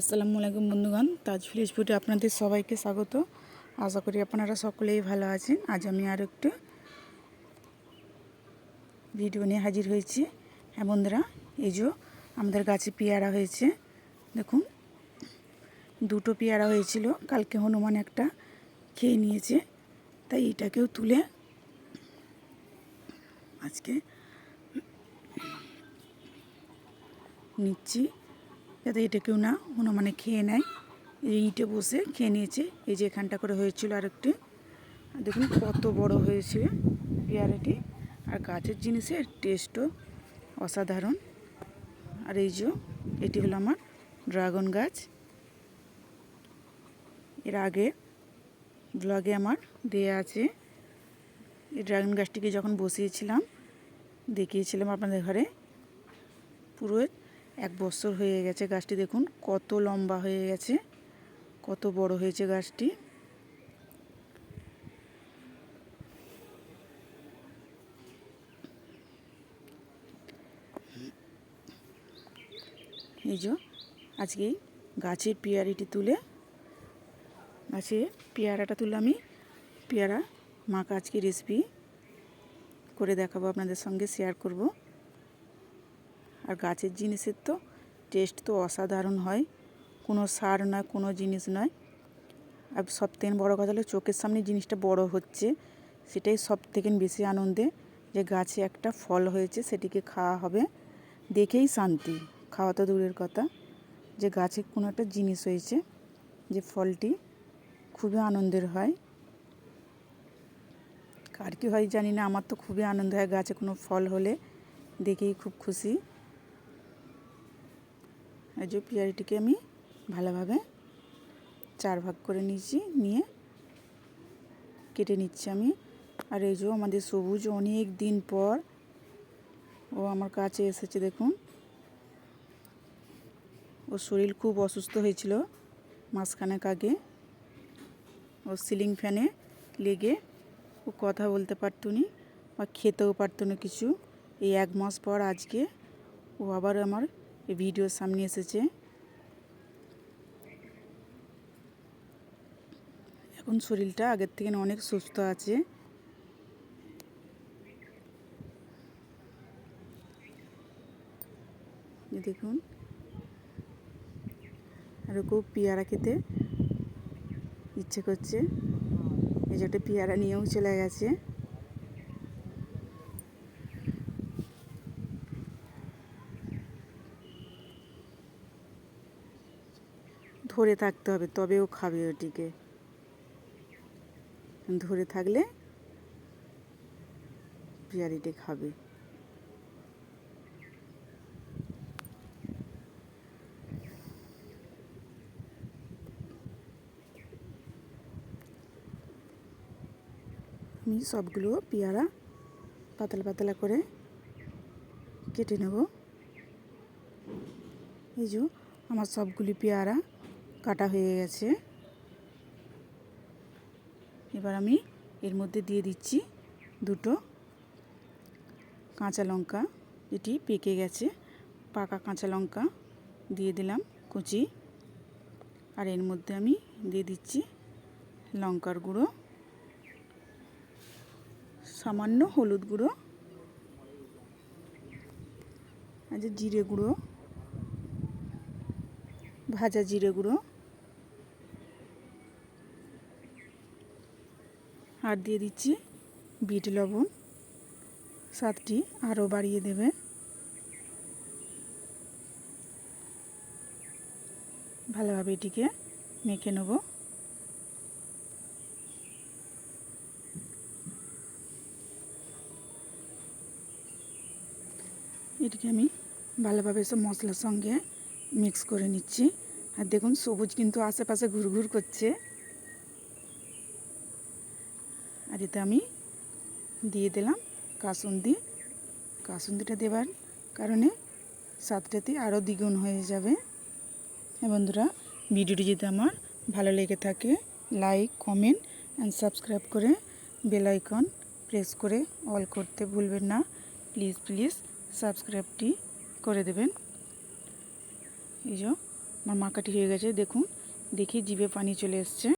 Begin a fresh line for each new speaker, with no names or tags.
আসসালামু আলাইকুম বন্ধুগণ, তাজ ফ্রেশ ফুডে আপনাদের সবাইকে স্বাগত। আশা করি আপনারা সকলেই ভালো আছেন। আজ আমি আর একটু ভিডিও নিয়ে হাজির হয়েছি। হ্যাঁ বন্ধুরা, এই যে আমাদের গাছে পেয়ারা হয়েছে, দেখুন, দুটো পেয়ারা হয়েছিল। কালকে হনুমান একটা খেয়ে নিয়েছে, তাই এটাকেও তুলে আজকে নিচ্ছি। যাতে এটা কেউ না হনুমানে খেয়ে নেয়। এই ইটে বসে খেয়ে নিয়েছে। এই যে এখানটা করে হয়েছিল আরেকটি। আর দেখুন কত বড় হয়েছে পেয়ারাটি। আর গাছের জিনিসের টেস্টও অসাধারণ। আর এই যে এটি হলো আমার ড্রাগন গাছ। এর আগে ব্লগে আমার দেয়া আছে। এই ড্রাগন গাছটিকে যখন বসিয়েছিলাম, দেখিয়েছিলাম আপনাদের ঘরে, পুরো এক বছর হয়ে গেছে গাছটি দেখুন, কত লম্বা হয়ে গেছে, কত বড় হয়েছে গাছটি। এই যে, আজকে গাছের পেয়ারিটি তুলে গাছে পেয়ারাটা তুলে আমি, পেয়ারা মাকে আজকে রেসিপি করে দেখাবো, আপনাদের সঙ্গে শেয়ার করব। আর গাছের জিনিসের তো টেস্ট তো অসাধারণ হয়। কোনো সার নয়, কোনো জিনিস নয়। আর সব থেকে বড়ো কথা হলো চোখের সামনে জিনিসটা বড় হচ্ছে, সেটাই সব থেকে বেশি আনন্দে যে গাছে একটা ফল হয়েছে, সেটিকে খাওয়া হবে। দেখেই শান্তি, খাওয়া তো দূরের কথা। যে গাছে কোনো একটা জিনিস হয়েছে, যে ফলটি খুবই আনন্দের হয়। কার কী হয় জানি না, আমার তো খুবই আনন্দ হয় গাছে কোনো ফল হলে, দেখেই খুব খুশি। এই যে পেয়ারিটিকে আমি ভালোভাবে চার ভাগ করে নিয়েছি, নিয়ে কেটে নিচ্ছি আমি। আর এই যে আমাদের সবুজ অনেক দিন পর ও আমার কাছে এসেছে, দেখুন। ওর শরীর খুব অসুস্থ হয়েছিল মাসখানেক আগে। ও সিলিং ফ্যানে লেগে ও কথা বলতে পারতো নি বা খেতেও পারতো না কিছু। এই এক মাস পর আজকে ও আবার আমার ভিডিওর সামনে এসেছে। এখন শরীরটা আগের থেকে অনেক সুস্থ আছে। দেখুন। আর খুব পেয়ারা খেতে ইচ্ছে করছে। এই যে একটা পেয়ারা নিয়েও চলে গেছে। ধরে থাকতে হবে, তবেও খাবে ওটিকে ধরে থাকলে পেয়ারিটি খাবে। আমি সবগুলো পেয়ারা পাতলা পাতলা করে কেটে নেব। এই যে আমার সবগুলি পেয়ারা কাটা হয়ে গেছে। এবার আমি এর মধ্যে দিয়ে দিচ্ছি দুটো কাঁচা লঙ্কা। এটি পেকে গেছে। পাকা কাঁচা লঙ্কা দিয়ে দিলাম কুচি। আর এর মধ্যে আমি দিয়ে দিচ্ছি লঙ্কার গুঁড়ো। সামান্য হলুদ গুঁড়ো। আর যে জিরে গুঁড়ো, ভাজা জিরে গুঁড়ো। আর দিয়ে দিচ্ছি বিট লবণ। স্বাদটি আরও বাড়িয়ে দেবে। ভালোভাবে এটিকে মেখে নেব। এটিকে আমি ভালোভাবে সব মশলার সঙ্গে মিক্স করে নিচ্ছি। আর দেখুন, সবুজ কিন্তু আশেপাশে ঘুরঘুর করছে। আর এতে আমি দিয়ে দিলাম কাসুন্দি। কাসুন্দিটা দেবার কারণে স্বাদটাতে আরও দ্বিগুণ হয়ে যাবে। হ্যাঁ বন্ধুরা, ভিডিওটি যদি আমার ভালো লেগে থাকে, লাইক, কমেন্ট অ্যান্ড সাবস্ক্রাইব করে বেল আইকন প্রেস করে অল করতে ভুলবেন না। প্লিজ প্লিজ সাবস্ক্রাইবটি করে দেবেন। এই যে, আমার মাকাটি হয়ে গেছে, দেখুন, দেখি জিভে পানি চলে এসছে।